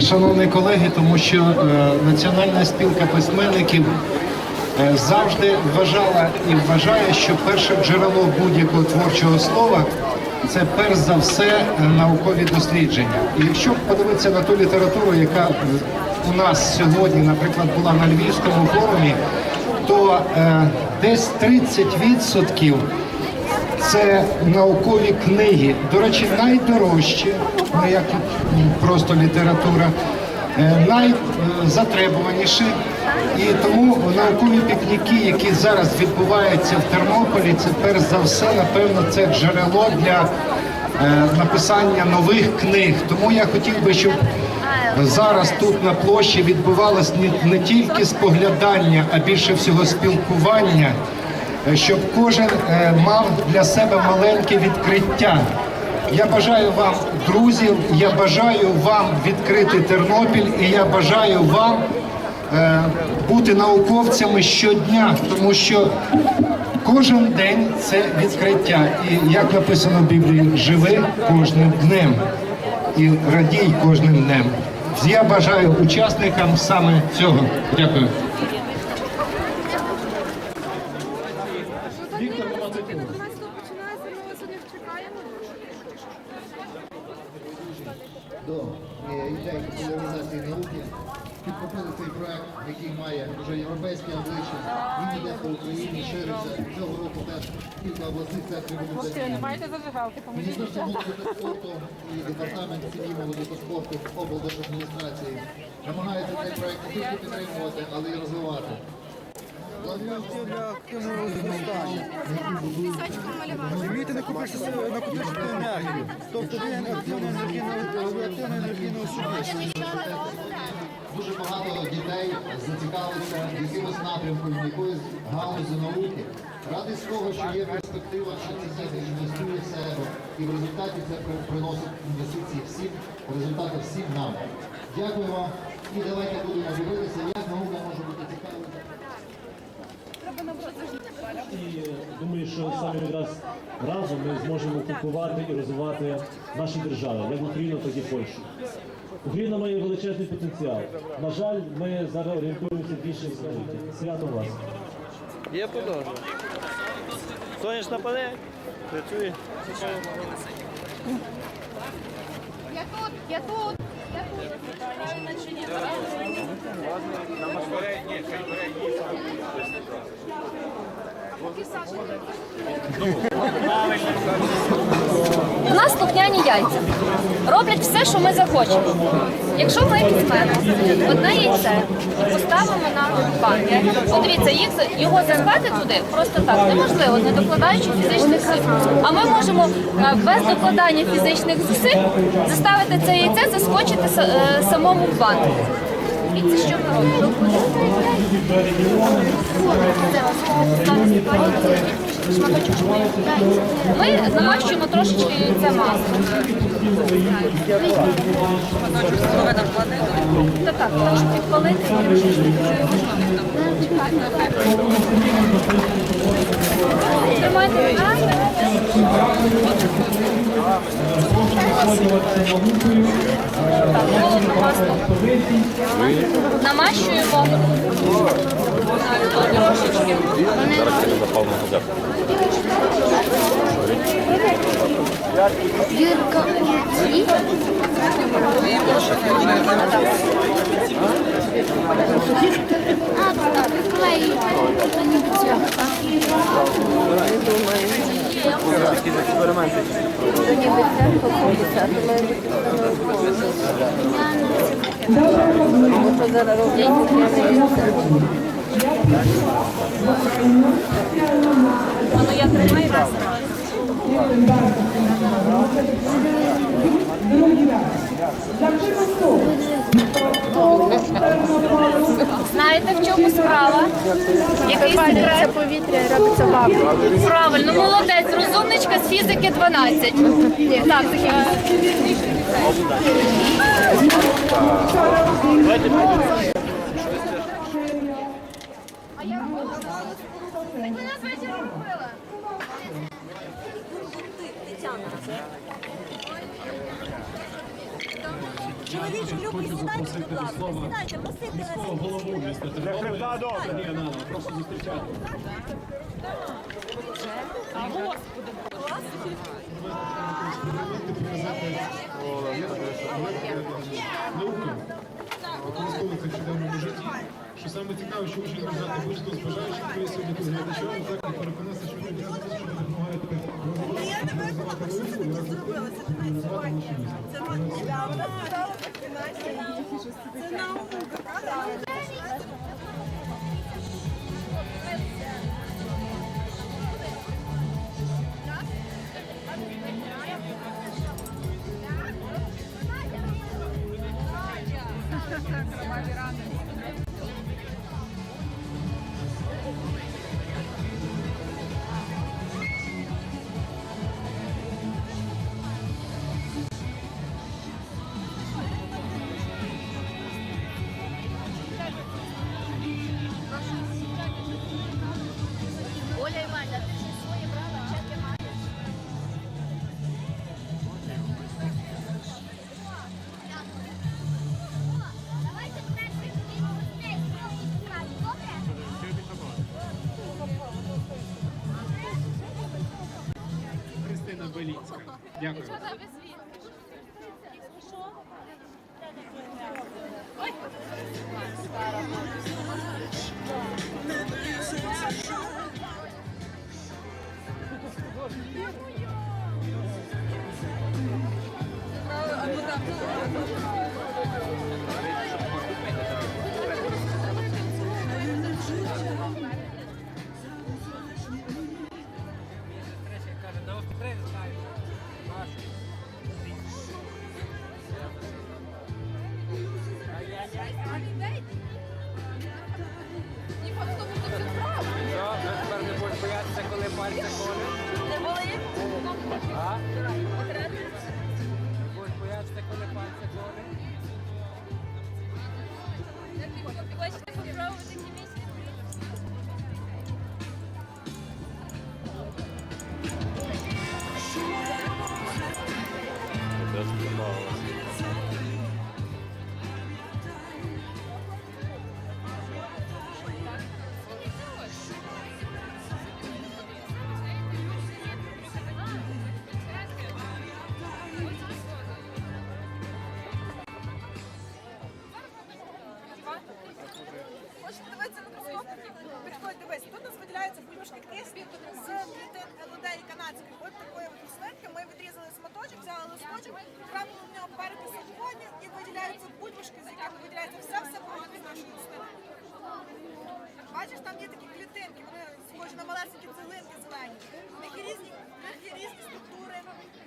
шановні колеги, тому що е, Національна спілка письменників е, завжди вважала і вважає, що перше джерело будь-якого творчого слова це перш за все е, наукові дослідження. І якщо подивитися на ту літературу, яка у нас сьогодні, наприклад, була на Львівському форумі, то десь 30% це наукові книги. До речі, найдорожчі, не як просто література, е, найзатребуваніші. І тому наукові пікніки, які зараз відбуваються в Тернополі, це перш за все, напевно, це джерело для е, написання нових книг. Тому я хотів би, щоб зараз тут на площі відбувалось не, тільки споглядання, а більше всього спілкування щоб кожен е, мав для себе маленьке відкриття. Я бажаю вам друзів, я бажаю вам відкрити Тернопіль, і я бажаю вам е, бути науковцями щодня, тому що кожен день це відкриття. І як написано в Біблії, живи кожним днем і радій кожним днем. Я бажаю учасникам саме цього. Дякую. Віктор 12 починається, ми вас сьогодні чекаємо. До е, ідеї популяризації науки. Підхопили цей проект, який має вже європейське обличчя. Він йде по Україні, шириться. Цього року теж кілька обласних центрів задіяні. маєте зажигалки, поможіть Міністерство молоді та спорту і департамент сім'ї молоді та спорту облдержадміністрації намагаються цей проект не тільки підтримувати, але й розвивати. Розумієте, накопичити накопичити енергію. Тобто ви активна енергійна особистість. Дуже багато дітей зацікавилися якимось напрямком, якоюсь галузі науки. Радий з того, що є перспектива, що ці діти інвестують в себе, і в результаті це приносить інвестиції всім, результати всім нам. Дякую вам і давайте будемо дивитися, як наука може бути. І думаю, що саме якраз разом ми зможемо купувати і розвивати наші держави, як Україну, так і Польщу. Україна має величезний потенціал. На жаль, ми зараз орієнтуємося більше в світі. Свято вас. Я продовжую. Сонячна панель. Працює. Я тут, я тут, я тут. У нас слухняні яйця. Роблять все, що ми захочемо. Якщо ми візьмемо одне яйце і поставимо на банки, подивіться, їх його зарвати туди просто так неможливо, не докладаючи фізичних сил. А ми можемо е, без докладання фізичних зусиль заставити це яйце заскочити е, самому в банк. І це що ми робимо? Ми намащуємо трошечки яйця маслом. Та так, трошки підпалити. Тримайте. Намащуємо. Трошечки. Юрко, ці? А, так, клею. Воно я тримаю раз. Знаєте, в чому справа? Який секрет? повітря, робиться вакуум. Правильно, молодець, розумничка з фізики 12. Так, е, Чоловіче, любий, сідайте, будь ласка, сідайте, посидьте на Міського голову міста Тернополя Сергія Нана. Прошу зустрічати. наука використовується в щоденному житті. Що саме цікаве, що можуть знати будь-хто з бажаючих, хто є сьогодні тут глядачами, так і переконатися, що ви дійсно що ви допомагаєте Я не розвивати що ти тут зробила, це не розвивати наше. Це вона сказала фінансі. Христина Белінська. Дякую. Бачиш, там є такі клітинки, вони схожі на малесенькі цилинки зелені. В них є різні, них є різні структури.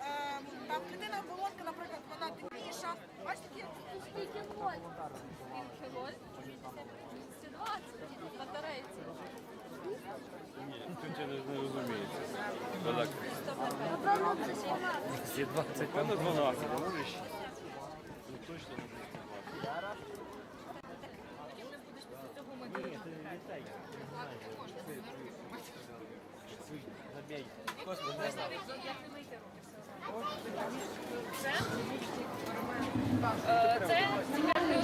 Ем, там клітина оболонка, наприклад, вона темніша. Бачиш такі? Скільки вольт? Скільки вольт? 220 батарейці. Ні, тут я не розуміється. Так. 120 там. 12, може 6. Це цікавий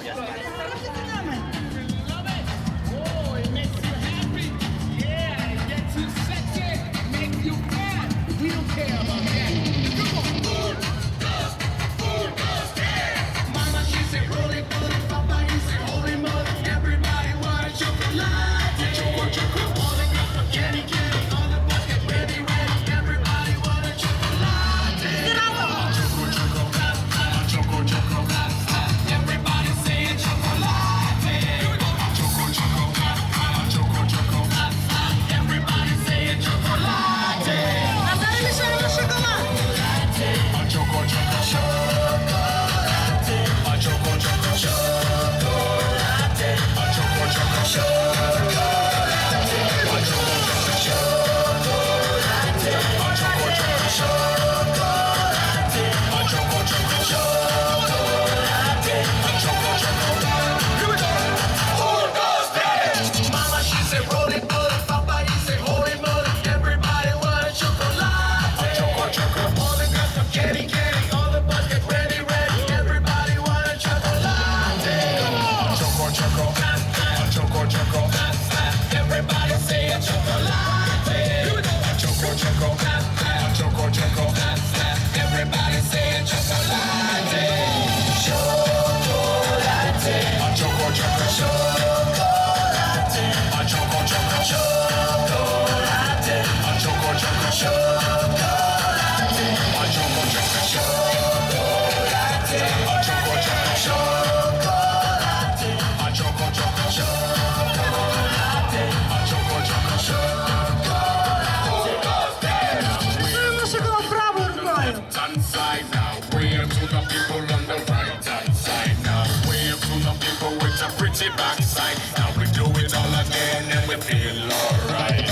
Now we do it all again and we feel alright.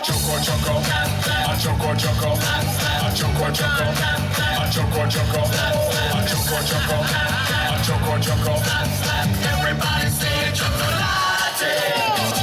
Choco choco, a choco choco, choco choco, choco choco. Everybody say chocolate,